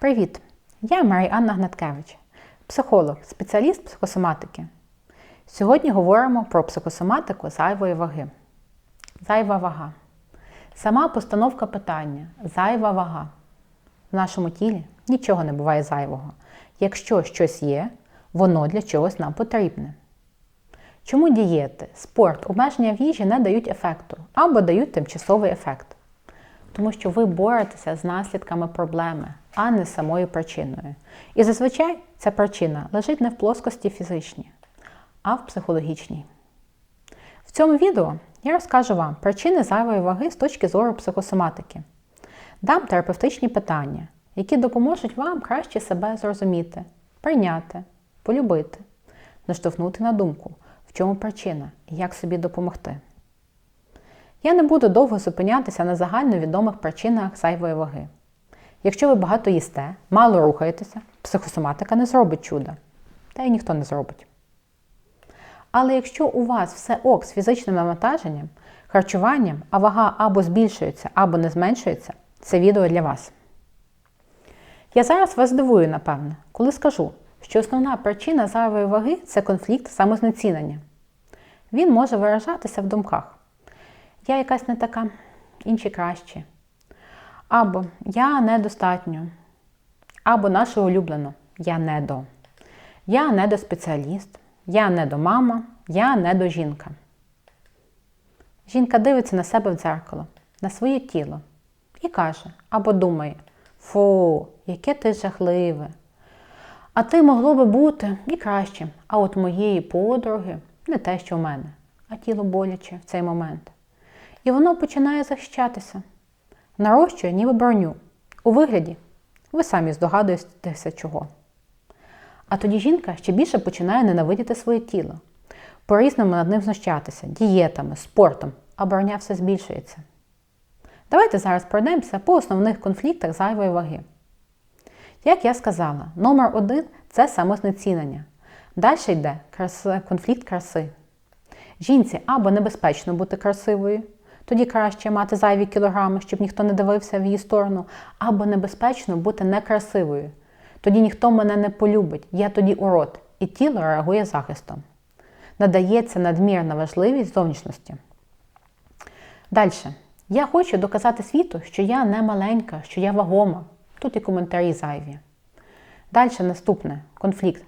Привіт! Я Марія Анна Гнаткевич, психолог, спеціаліст психосоматики. Сьогодні говоримо про психосоматику зайвої ваги. Зайва вага. Сама постановка питання зайва вага. В нашому тілі нічого не буває зайвого. Якщо щось є, воно для чогось нам потрібне. Чому дієти, спорт, обмеження в їжі не дають ефекту або дають тимчасовий ефект? Тому що ви боретеся з наслідками проблеми, а не самою причиною. І зазвичай ця причина лежить не в плоскості фізичній, а в психологічній. В цьому відео я розкажу вам причини зайвої ваги з точки зору психосоматики. Дам терапевтичні питання, які допоможуть вам краще себе зрозуміти, прийняти, полюбити, наштовхнути на думку, в чому причина і як собі допомогти. Я не буду довго зупинятися на загальновідомих причинах зайвої ваги. Якщо ви багато їсте, мало рухаєтеся, психосоматика не зробить чуда. Та й ніхто не зробить. Але якщо у вас все ок з фізичним навантаженням, харчуванням, а вага або збільшується, або не зменшується, це відео для вас. Я зараз вас здивую, напевне, коли скажу, що основна причина зайвої ваги це конфлікт самознецінення. Він може виражатися в думках. Я якась не така, інші кращі. Або я недостатньо. Або наше улюблено я не до. Я недоспеціаліст, я не до мама, я не до жінка. Жінка дивиться на себе в дзеркало, на своє тіло і каже або думає: Фу, яке ти жахливе. А ти могло би бути і краще. А от моєї подруги не те, що в мене, а тіло боляче в цей момент. І воно починає захищатися, нарощує ніби броню. У вигляді, ви самі здогадуєтеся чого. А тоді жінка ще більше починає ненавидіти своє тіло, по-різному над ним знущатися, дієтами, спортом, а броня все збільшується. Давайте зараз пройдемося по основних конфліктах зайвої ваги. Як я сказала, номер один це самознецінення. Далі йде конфлікт краси. Жінці або небезпечно бути красивою, тоді краще мати зайві кілограми, щоб ніхто не дивився в її сторону, або небезпечно бути некрасивою. Тоді ніхто мене не полюбить, я тоді урод, і тіло реагує захистом. Надається надмірна важливість зовнішності. Далі. Я хочу доказати світу, що я не маленька, що я вагома. Тут і коментарі зайві. Далі наступне конфлікт.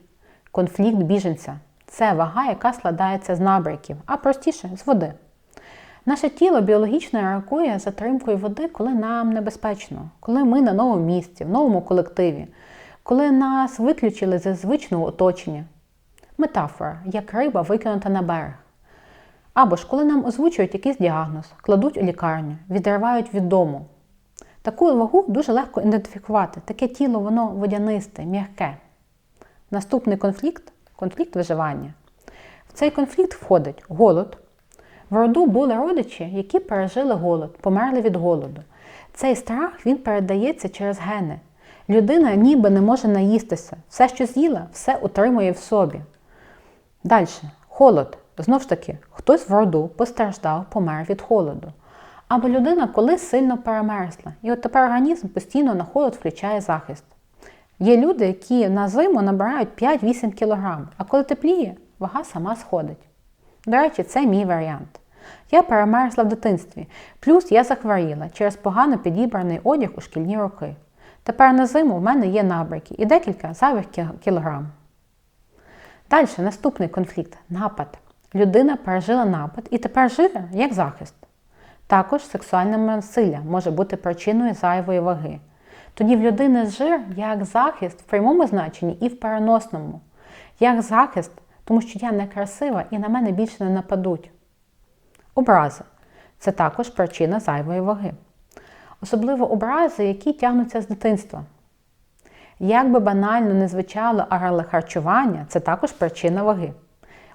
Конфлікт біженця. Це вага, яка складається з набряків, а простіше з води. Наше тіло біологічно реагує затримкою води, коли нам небезпечно, коли ми на новому місці, в новому колективі, коли нас виключили зі звичного оточення. Метафора, як риба викинута на берег. Або ж коли нам озвучують якийсь діагноз, кладуть у лікарню, відривають від дому. Таку вагу дуже легко ідентифікувати. Таке тіло, воно водянисте, м'яке. Наступний конфлікт конфлікт виживання. В цей конфлікт входить голод. В роду були родичі, які пережили голод, померли від голоду. Цей страх він передається через гени. Людина ніби не може наїстися. Все, що з'їла, все утримує в собі. Далі, холод. Знову ж таки, хтось в роду постраждав, помер від холоду. Або людина колись сильно перемерзла. І от тепер організм постійно на холод включає захист. Є люди, які на зиму набирають 5-8 кг, а коли тепліє, вага сама сходить. До речі, це мій варіант. Я перемерзла в дитинстві, плюс я захворіла через погано підібраний одяг у шкільні роки. Тепер на зиму в мене є набрики і декілька зайвих кілограм. Далі наступний конфлікт напад. Людина пережила напад і тепер живе як захист. Також сексуальне насилля може бути причиною зайвої ваги. Тоді в людини жир як захист в прямому значенні і в переносному. Як захист, тому що я некрасива і на мене більше не нападуть. Образи це також причина зайвої ваги. Особливо образи, які тягнуться з дитинства. Як би банально не звучало, але харчування це також причина ваги.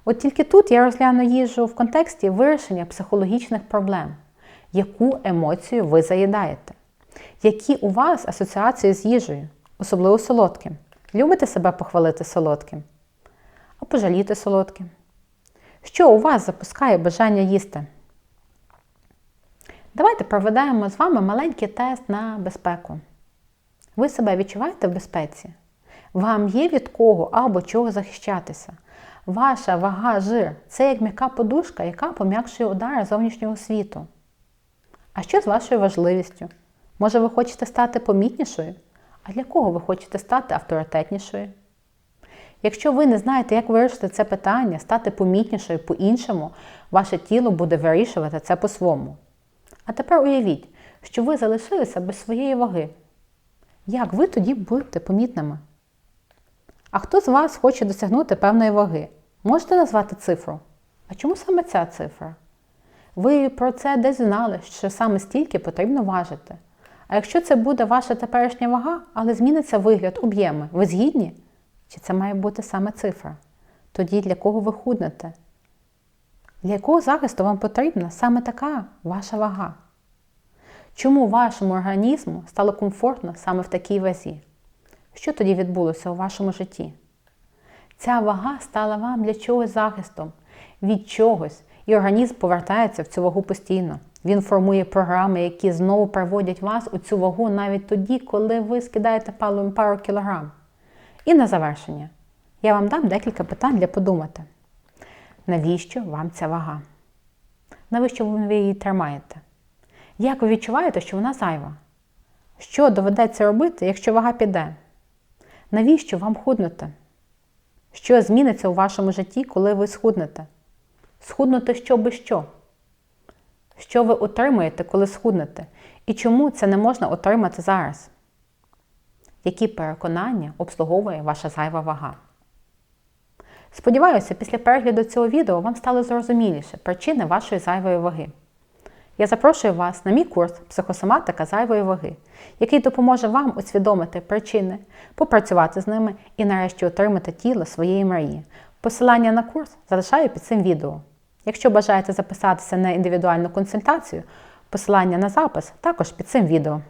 От тільки тут я розгляну їжу в контексті вирішення психологічних проблем, яку емоцію ви заїдаєте. Які у вас асоціації з їжею, особливо солодким? Любите себе похвалити солодким? А пожаліти солодким? Що у вас запускає бажання їсти? Давайте проведемо з вами маленький тест на безпеку. Ви себе відчуваєте в безпеці? Вам є від кого або чого захищатися. Ваша вага жир це як м'яка подушка, яка пом'якшує удари зовнішнього світу. А що з вашою важливістю? Може, ви хочете стати помітнішою? А для кого ви хочете стати авторитетнішою? Якщо ви не знаєте, як вирішити це питання, стати помітнішою по-іншому, ваше тіло буде вирішувати це по-своєму. А тепер уявіть, що ви залишилися без своєї ваги. Як ви тоді будете помітними? А хто з вас хоче досягнути певної ваги? Можете назвати цифру? А чому саме ця цифра? Ви про це десь знали, що саме стільки потрібно важити. А якщо це буде ваша теперішня вага, але зміниться вигляд, об'єми, ви згідні? Чи це має бути саме цифра? Тоді для кого ви худнете? Для якого захисту вам потрібна саме така ваша вага? Чому вашому організму стало комфортно саме в такій вазі? Що тоді відбулося у вашому житті? Ця вага стала вам для чогось захистом, від чогось, і організм повертається в цю вагу постійно. Він формує програми, які знову приводять вас у цю вагу навіть тоді, коли ви скидаєте пару кілограм. І на завершення, я вам дам декілька питань для подумати. Навіщо вам ця вага? Навіщо ви її тримаєте? Як ви відчуваєте, що вона зайва? Що доведеться робити, якщо вага піде? Навіщо вам худнути? Що зміниться у вашому житті, коли ви схуднете? Схуднути що би що? Що ви отримуєте, коли схуднете? І чому це не можна отримати зараз? Які переконання обслуговує ваша зайва вага? Сподіваюся, після перегляду цього відео вам стало зрозуміліше причини вашої зайвої ваги. Я запрошую вас на мій курс Психосоматика зайвої ваги, який допоможе вам усвідомити причини, попрацювати з ними і нарешті отримати тіло своєї мрії. Посилання на курс залишаю під цим відео. Якщо бажаєте записатися на індивідуальну консультацію, посилання на запис також під цим відео.